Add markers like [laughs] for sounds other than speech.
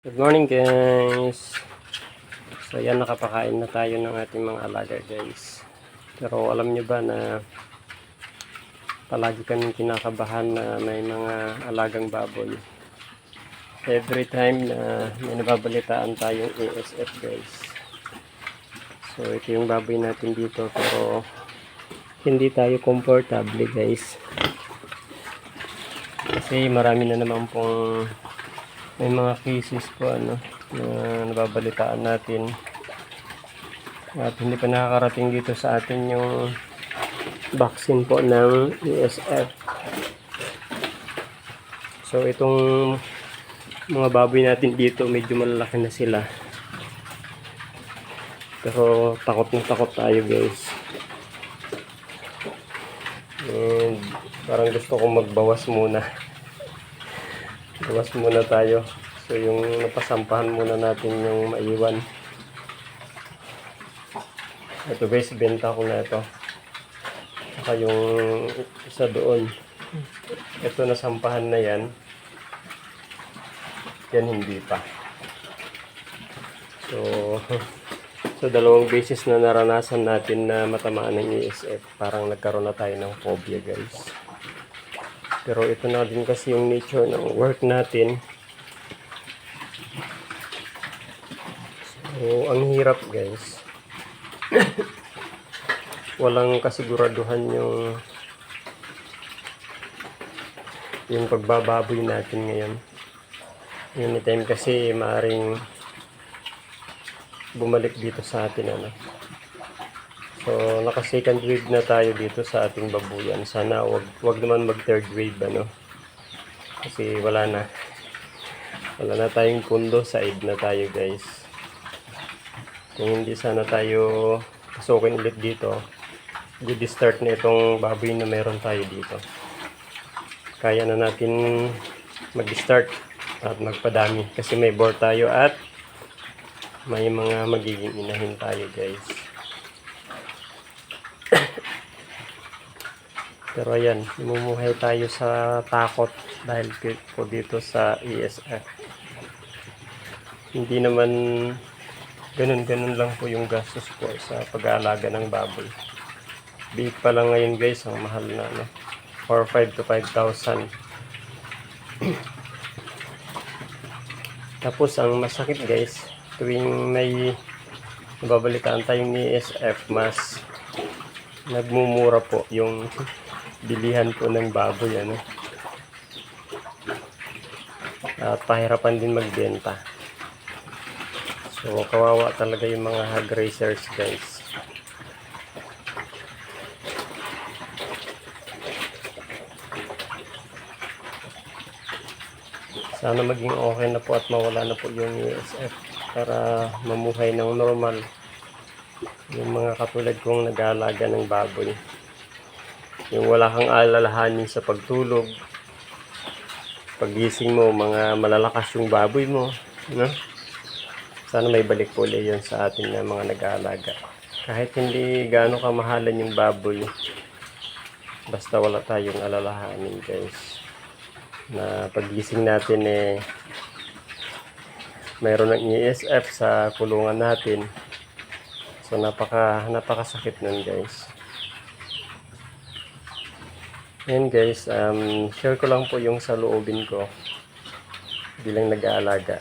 Good morning guys. So yan nakapakain na tayo ng ating mga alaga guys. Pero alam nyo ba na palagi kaming kinakabahan na may mga alagang baboy. Every time na may nababalitaan tayong ASF guys. So ito yung baboy natin dito pero hindi tayo comfortable guys. Kasi marami na naman pong may mga cases po ano na nababalitaan natin. At hindi pa nakakarating dito sa atin yung vaccine po ng ESF so itong mga baboy natin dito medyo malalaki na sila. Pero takot na takot tayo guys. And parang gusto kong magbawas muna Bawas muna tayo. So yung napasampahan muna natin yung maiwan. Ito guys, benta ko na ito. Saka yung isa doon. Ito nasampahan na yan. Yan hindi pa. So, [laughs] so dalawang beses na naranasan natin na matamaan ng ESF. Parang nagkaroon na tayo ng phobia guys. Pero ito na din kasi yung nature ng work natin. So, ang hirap guys. Walang kasiguraduhan yung yung pagbababoy natin ngayon. Anytime kasi maaring bumalik dito sa atin ano. So, naka second wave na tayo dito sa ating babuyan. Sana wag wag naman mag third wave ano. Kasi wala na. Wala na tayong pundo, side na tayo guys. Kung hindi sana tayo pasukin ulit dito, good start na itong baboy na meron tayo dito. Kaya na natin mag-start at magpadami kasi may board tayo at may mga magiging inahin tayo guys. Pero ayan, namumuhay tayo sa takot dahil po dito sa ESF. Hindi naman ganun-ganun lang po yung gastos po sa pag-aalaga ng baboy. Big pa lang ngayon guys, ang mahal na ano, 4 5 to 5,000. Tapos ang masakit guys, tuwing may nababalitaan tayong ESF, mas nagmumura po yung bilihan po ng baboy ano. At pahirapan din magbenta. So kawawa talaga yung mga hog racers guys. Sana maging okay na po at mawala na po yung USF para mamuhay ng normal yung mga katulad kong nag-aalaga ng baboy. Yung wala kang alalahanin sa pagtulog. Pagising mo, mga malalakas yung baboy mo. No? Sana may balik po ulit yun sa atin na mga nag-aalaga. Kahit hindi gaano kamahalan yung baboy, basta wala tayong alalahanin guys. Na pagising natin eh, mayroon ng ESF sa kulungan natin. So napaka napakasakit nun guys. Yan guys, um, share ko lang po yung sa loobin ko bilang nag-aalaga.